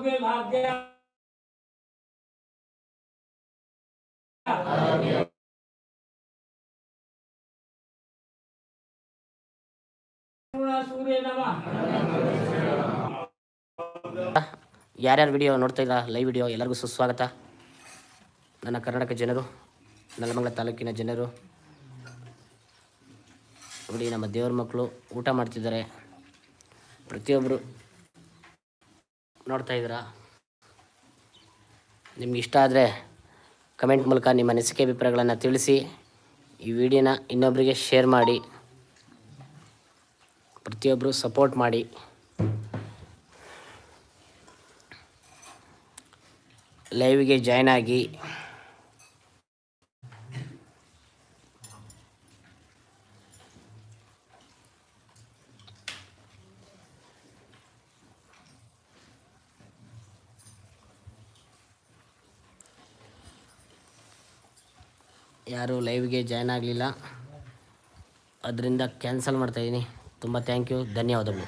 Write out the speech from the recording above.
ಸೂರ್ಯ गया ಯಾರ್ಯಾರು ವಿಡಿಯೋ ನೋಡ್ತಾ ಇಲ್ಲ ಲೈವ್ ವಿಡಿಯೋ ಎಲ್ಲರಿಗೂ ಸುಸ್ವಾಗತ. ನನ್ನ ಕರ್ನಾಟಕ ಜನರು, ನೆಲಮಂಗಲ ತಾಲೂಕಿನ ಜನರು. ನೋಡಿ, ನಮ್ಮ ದೇವ್ರ ಮಕ್ಕಳು ಊಟ ಮಾಡ್ತಿದ್ದಾರೆ. ಪ್ರತಿಯೊಬ್ಬರು ನೋಡ್ತಾ ಇದ್ದೀರಾ? ನಿಮ್ಗೆ ಇಷ್ಟ ಆದರೆ ಕಮೆಂಟ್ ಮೂಲಕ ನಿಮ್ಮ ಅನಿಸಿಕೆ ಅಭಿಪ್ರಾಯಗಳನ್ನು ತಿಳಿಸಿ, ಈ ವಿಡಿಯೋನ ಇನ್ನೊಬ್ಬರಿಗೆ ಶೇರ್ ಮಾಡಿ ಪ್ರತಿಯೊಬ್ಬರು ಸಪೋರ್ಟ್ ಮಾಡಿ. ಲೈವಿಗೆ ಜಾಯ್ನ್ ಆಗಿ ಯಾರು ಲೈವ್ಗೆ ಜಾಯ್ನ್ ಆಗಲಿಲ್ಲ. ಅದರಿಂದ ಕ್ಯಾನ್ಸಲ್ ಮಾಡ್ತಾಯಿದ್ದೀನಿ ತುಂಬ ಥ್ಯಾಂಕ್ ಯು ಧನ್ಯವಾದಗಳು.